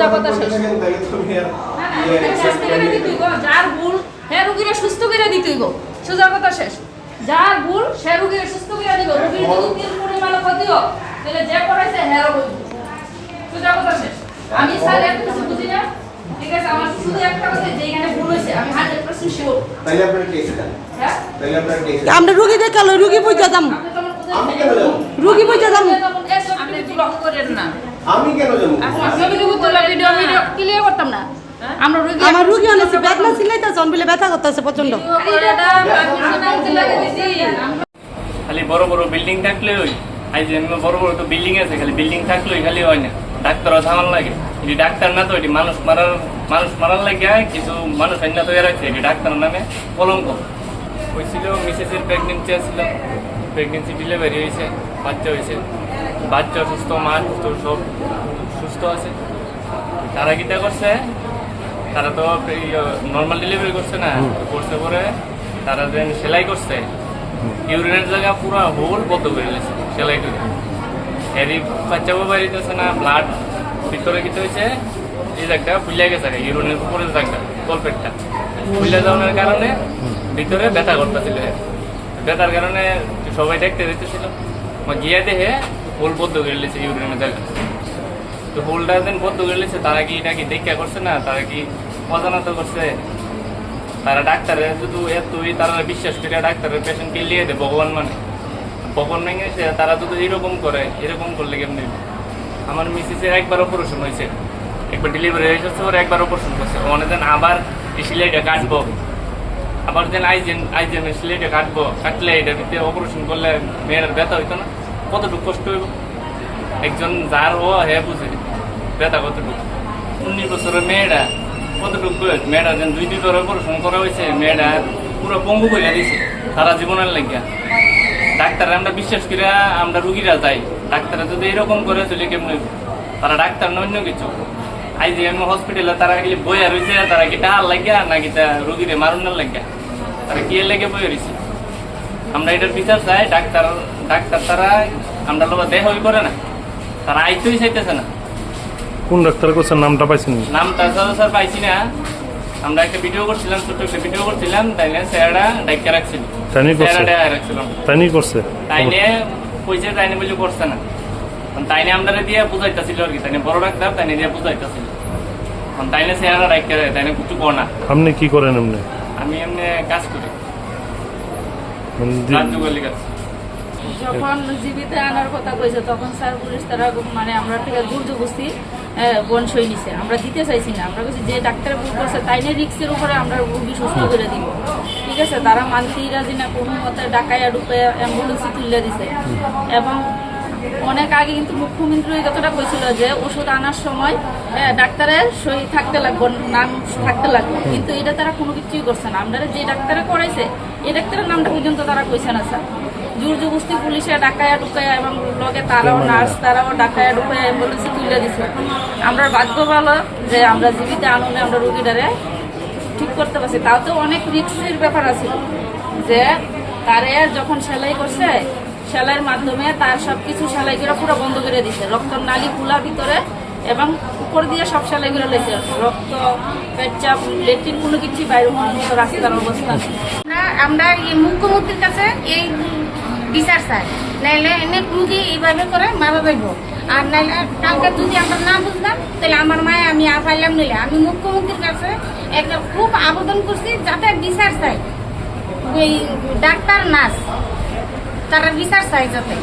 সোজা কথা শেষ। ইয়ে। যার ভুল হ্যাঁ রুগীরা সুস্থ করে দিতেই গো। সোজা কথা শেষ। যার ভুল সে রুগীরা সুস্থ করে দিব। রুগীর যদি তিল পরিমাণ ক্ষতি হোক তাহলে যে করাইছে হ্যাঁ বলব সোজা কথা শেষ। আমি স্যার এত কিছু বুঝি না? ঠিক আছে আমার শুধু একটা কথা যে এখানে ভুল হয়েছে আমি হান্ড্রেড পার্সেন্ট শিওর তাহলে আপনার কেসে হ্যাঁ? তাহলে আপনার কেসে আমরা রুগী দেখাল রুগী বুঝতে দাম। রুগী বুঝতে দাম। আপনি ব্লক করেন না। আমি কেন যাব ছবি টবি তুলে ভিডিও ভিডিও ক্লিয়ার করতাম না। আমরা রুগী আমার রুগী অনেক বেদনা সিলাইতেছে বলে ব্যথা করতেছে প্রচণ্ড খালি বড় বড় বিল্ডিং থাকলে ওই আই যে বড় বড় তো বিল্ডিং আছে খালি বিল্ডিং থাকলেই খালি হয় না। ডাক্তারও থামান লাগে। এটি ডাক্তার না তো এটি মানুষ মারার মানুষ মারার লাগে কিছু মানুষ আইনা তৈরি রাখছে এটি ডাক্তার নামে কলঙ্ক। হয়েছিল মিসেসের প্রেগনেন্সি আসছিল প্রেগনেন্সি ডেলিভারি হয়েছে বাচ্চা হয়েছে। বাচ্চা সুস্থ মা সুস্থ সব সুস্থ আছে। তারা কিটা করছে? তারা তো নর্মাল ডেলিভারি করছে না। করছে পরে তারা যে সেলাই করছে। ইউরিনের জায়গা পুরো হোল বদ্ধ করে গেছে সেলাই করে। এরই বাচ্চা বাড়িতেছে না ব্লাড ভিতরে কিছু হয়েছে। এই জায়গাটা ফুলে গেছে ইউরিনের উপরে জায়গা কলপেটটা ফুলে যাওয়ার কারণে ভিতরে ব্যথা করতেছিল। ব্যথার কারণে সবাই দেখতে দিতেছিল গিয়ে দেখে হোল বদ্ধ করে গেছে ইউরিনের তো হোলটা যেন বদ্ধ করে গেছে তারা কি নাকি দেখা করছে না? তারা কি অজানাত করছে? তারা ডাক্তারের শুধু এতই তারা বিশ্বাস করে ডাক্তারের পেশেন্টকে লিয়ে দেয়, ভগবান মানে। ভগবান ভেঙে সে, তারা যদি এরকম করে, এরকম করলে কেমনি? আমার মিসেসের একবার অপারেশন হয়েছে। একবার ডেলিভারি হয়েছে একবার অপারেশন করছে। মানে যেন আবার এই সিলাইটা কাটবো। আবার যেন আইজেন আইজেন সিলাইটা কাটবো, কাটলে এটা ভিতরে অপারেশন করলে মেয়ের ব্যথা হইতো না। কতটুকু কষ্ট হইব? একজন যার ও হে বুঝে, ব্যথা কতটুকু? উনিশ বছরের মেয়েটা কতটুকু? মেয়েটা যেন দুই দুই অপারেশন করা হয়েছে, মেয়েটা পুরো পঙ্গু করে দিছে সারা জীবনের লাগিয়া। ডাক্তার আমরা বিশ্বাস করে আমরা রুগীরা যাই, ডাক্তার যদি এরকম করে চলে কেমন তারা ডাক্তার না অন্য কিছু। আই যে আমি হসপিটালে তারা গেলে বইয়া রয়েছে তারা কি টাহার লাগিয়া নাকি তা রুগীরে মারুনের লাগিয়া? তারা কি লেগে বইয়া রয়েছে আমরা এটার বিচার চাই ডাক্তার ডাক্তার তারা আমরা লোক দেহই করে না। তারা আইতেই চাইতেছে না। কোন ডাক্তার করছেন নামটা পাইছেন? নামটা স্যার পাইছি না। আমরা একটা ভিডিও করছিলাম ছোট একটা ভিডিও করছিলাম তাই না স্যারটা ডাক্তার রাখছিল। তাই নিয়ে করছে? তাই নিয়ে করছে তাই নিয়ে পয়সা তাই নিয়ে বলে করছে না। এখন তাই নিয়ে আমরা দিয়ে বুঝাইতেছিল আর কি তাই নিয়ে বড় ডাক্তার তাই নিয়ে দিয়ে বুঝাইতেছিল। এখন তাই নিয়ে স্যাররা ডাক্তার তাই নিয়ে কিছু কর না। আপনি কি করেন এমনি? আমি এমনি কাজ করি। মানে দি- রাজ্য কাজ যখন জীবিত আনার কথা কইছে তখন স্যার পুলিশ তারা মানে আমরা থেকে দূর বন সই নিছে। আমরা দিতে চাইছি না। আমরা যে ডাক্তার ভুল করছে তাই নিয়ে রিক্সের উপরে আমরা রুগী সুস্থ করে দিব। ঠিক আছে তারা মানতেই রাজি না কোনো মতে ডাকাইয়া ডুবে অ্যাম্বুলেন্সে তুলে দিছে। এবং অনেক আগে কিন্তু মুখ্যমন্ত্রী কথাটা কইছিল যে ওষুধ আনার সময় ডাক্তারের সই থাকতে লাগবে নাম থাকতে লাগবে। কিন্তু এটা তারা কোনো কিছুই করছে না। আমরা যে ডাক্তারে করাইছে এই ডাক্তারের নামটা পর্যন্ত তারা কইছে না স্যার। জোর জবস্তি পুলিশে ডাকায়া ঢুকায়া এবং লগে তারাও নার্স তারাও ডাকায়া ঢুকায়া অ্যাম্বুলেন্সে তুলে দিছে। আমরা ভাগ্য ভালো যে আমরা জীবিত আনন্দে আমরা রুগীটারে ঠিক করতে পারছি। তাও তো অনেক রিক্সের ব্যাপার আছে। যে তারে যখন সেলাই করছে সেলাইয়ের মাধ্যমে তার সব কিছু সেলাই করে পুরো বন্ধ করে দিছে। রক্ত নালি খোলা ভিতরে এবং উপর দিয়ে সব সেলাইগুলো লেছে রক্ত পেচ্চাপ লেট্রিন কোনো কিছুই বাইরে হওয়ার মতো রাস্তার অবস্থা আমরা এই মুখ্যমন্ত্রীর কাছে এই বিচার চাই। নাইলে এনে রুগী এইভাবে করে মারা যাইব আর নাইলে কালকে যদি আমরা না বুঝলাম তাহলে আমার মায়ে আমি আর পাইলাম নিলে আমি মুখ্যমন্ত্রীর কাছে একটা খুব আবেদন করছি, যাতে বিচার চাই। ওই ডাক্তার, নার্স। তারা বিচার চাই যাতে।